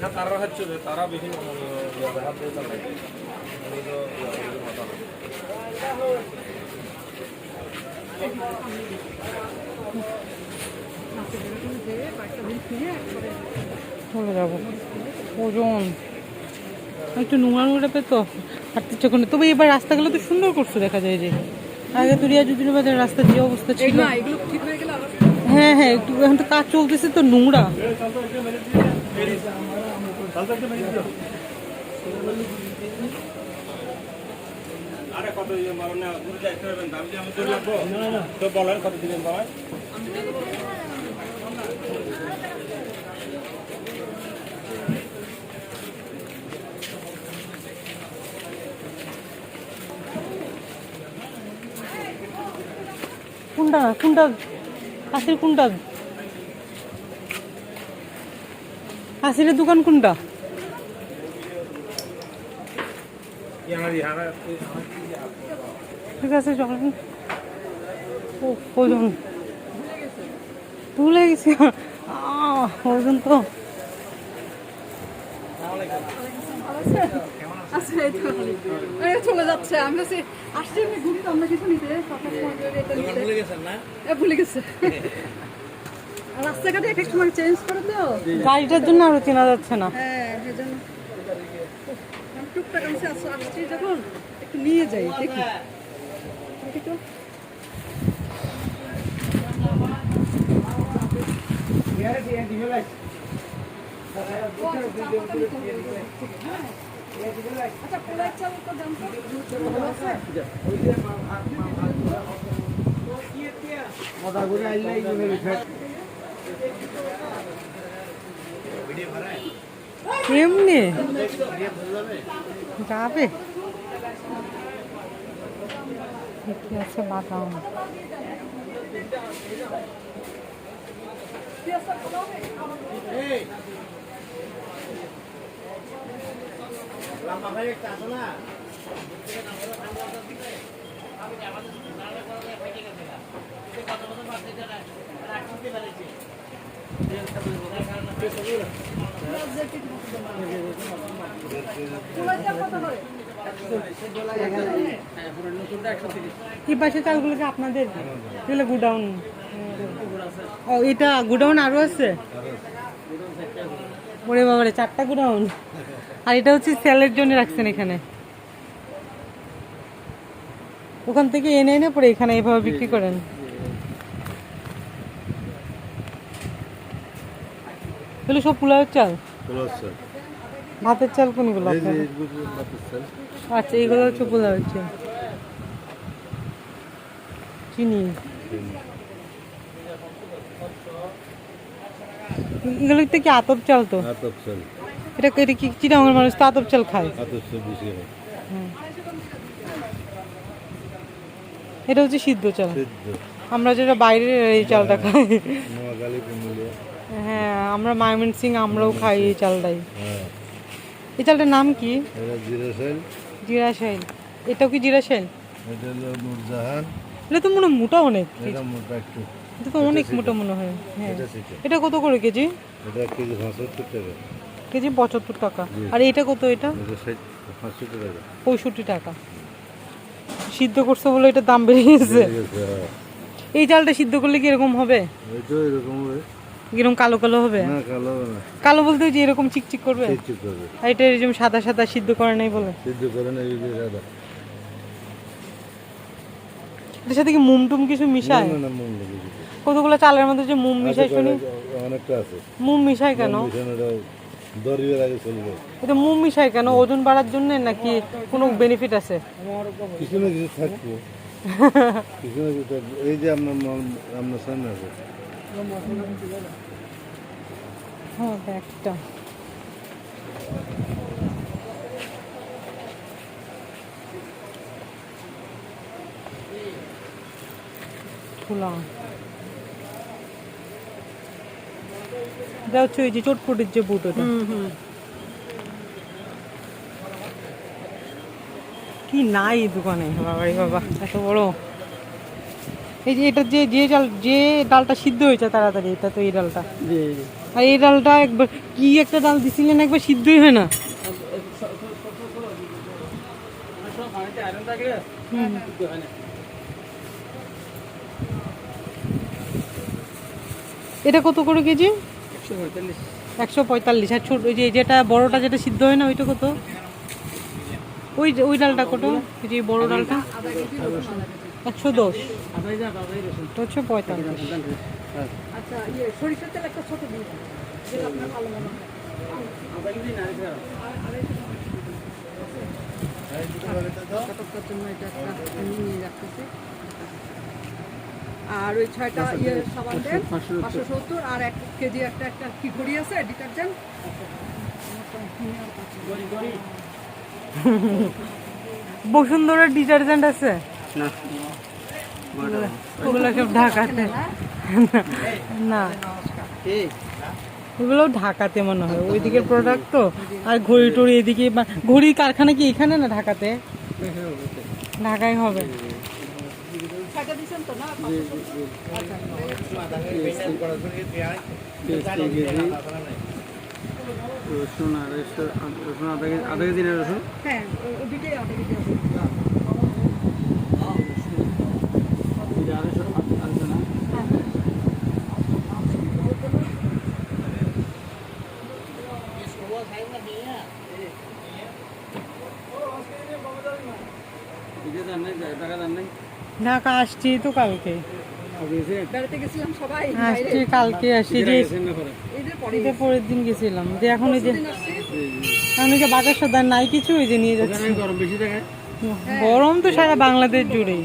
না তারা হচ্ছে যে তারা মাথা চলে যাব। ওজন। একটু নোংরা নোংরা পেতো হাঁটতে ইচ্ছে করে না। তবে এবার রাস্তাগুলো তো সুন্দর করছে দেখা যায় যে। আগে তো রিয়াজুদ্দিন বাজার রাস্তা যে অবস্থা ছিল। হ্যাঁ হ্যাঁ একটু এখন তো কাজ চলতেছে তো নোংরা। আরে কত মারো না ঘুরে যাইতে হবে দাম দিয়ে আমি তো লাগবো তো বলেন কত দিবেন আসিরের দোকান কোনটা? ঠিক আছে চলেন ও ওজন। তুলে গেছি। আহ, ওজন তো। আচ্ছা তো। চলে যাচ্ছে। আমি আসছি আমি ঘুরতাম না কিছু নিতে। ভুলে গেছেন না? ভুলে গেছে। রাস্তাঘাটে এক এক সময় চেঞ্জ করে তো। গাড়িটার জন্য আরও চেনা যাচ্ছে না। হ্যাঁ টুকটাক আমি আসছি আসছি যখন একটু নিয়ে যাই দেখি। তো। আচ্ছা চাল তো দাম তো ভালো আছে এমনি যাবে। কি আছে বাদাম পোলাই চাল কত করে এই পাশে চালগুলো আপনাদের গুডাউন। ও, এটা গুডাউন আরও আছে? ওরে বাবারে, চারটা গুডাউন। আর এটা হচ্ছে সেলের জন্য রাখছেন এখানে। ওখান থেকে এনে এনে পরে এখানে এইভাবে বিক্রি করেন। এগুলো সব পোলাওয়ের চাল? ভাতের চাল কোনগুলো আচ্ছা এইগুলো হচ্ছে পোলাওয়ের চাল। চিনি। এগুলো আতপ চাল তো? এটা এটা কি মানুষ তো আতপ চাল খায়। এটা হচ্ছে সিদ্ধ চাল। আমরা যেটা বাইরের এই চালটা খাই। হ্যাঁ আমরা মায়মন সিং আমরাও খাই এই চালটাই। এই চালটার নাম কি? জিরা শাইল। এটাও কি জিরা শাইল? এটা তো মনে হয় মোটা অনেক। এটা তো অনেক মোটা মনে হয়। হ্যাঁ। এটা কত করে কেজি? কেজি পঁচাত্তর টাকা। আর এটা কত এটা? পঁয়ষট্টি টাকা। সিদ্ধ করছে বলে এটার দাম বেড়ে গেছে। এই চালটা সিদ্ধ করলে কি এরকম হবে? এরকম কালো কালো হবে? কালো বলতে যে এরকম চিকচিক করবে? আর এটা এরকম সাদা সাদা সিদ্ধ করে নাই বলে? এটার সাথে কি মুম টুম কিছু মিশায়? কতগুলো চালের মধ্যে যে মুম মিশায় শুনি? অনেকটা আছে। মুম মিশায় কেন? দরিবের আগে চলবে এটা মুম মিশায় কেন? ওজন বাড়ার জন্য নাকি কোনো বেনিফিট আছে? কিছু না কিছু থাকব। কিছু না কিছু এই যে আপনার আপনার সামনে আছে। হ্যাঁ একটা খোলা। এটা হচ্ছে ওই যে চটপটির যে বুট ওটা কি নাই দোকানে বাবারে বাবা এত বড়। এই যে এটা যে যে ডাল যে ডালটা সিদ্ধ হয়েছে তাড়াতাড়ি এটা তো এই ডালটা। আর এই ডালটা একবার, কি একটা ডাল দিছিলেন একবার সিদ্ধই হয় না। এটা কত করে কেজি? একশো পঁয়তাল্লিশ। আর ছোট ওই যে যেটা বড়টা যেটা সিদ্ধ হয় না, ওইটা কত? ওই ওই ডালটা কত? যে বড় ডালটা। একশো দশ। পঁয়তাল্লিশ। আচ্ছা ইয়ে সরিষার তেল একটা ছোট দিন। যেটা আপনার ভালো মনে হয়। এটা একটা নিয়ে রাখতেছি আর ওই ছয়টা ইয়ে সাবান দেন পাঁচশো সত্তর আর এক কেজি একটা একটা কি ঘড়ি আছে ডিটারজেন্ট। বসুন্ধরার ডিটারজেন্ট আছে? ওগুলো সব ঢাকাতে। না। ওগুলো ঢাকাতে মনে হয়। ওইদিকের প্রোডাক্ট তো। আর ঘড়ি টড়ি এদিকে বা- ঘড়ির কারখানা কি এখানে না ঢাকাতে? ঢাকায় হবে। না রসুন আড়াইশো রসুন আধা কেজি আধা কেজি না রসুন? হ্যাঁ ও- ওদিকে আধা কেজি আছে। এটা আড়াইশো আড়াইশো না এটা জান নাই টাকা জান নাই ঢাকা আসছি তো কালকে। আসছি কালকে আসছি যে ঈদের পরের দিন। গেছিলাম। যে এখন ওই যে এখন ওই যে সদার নাই কিছু ওই যে নিয়ে যাচ্ছে। গরম গরম তো সারা বাংলাদেশ জুড়েই।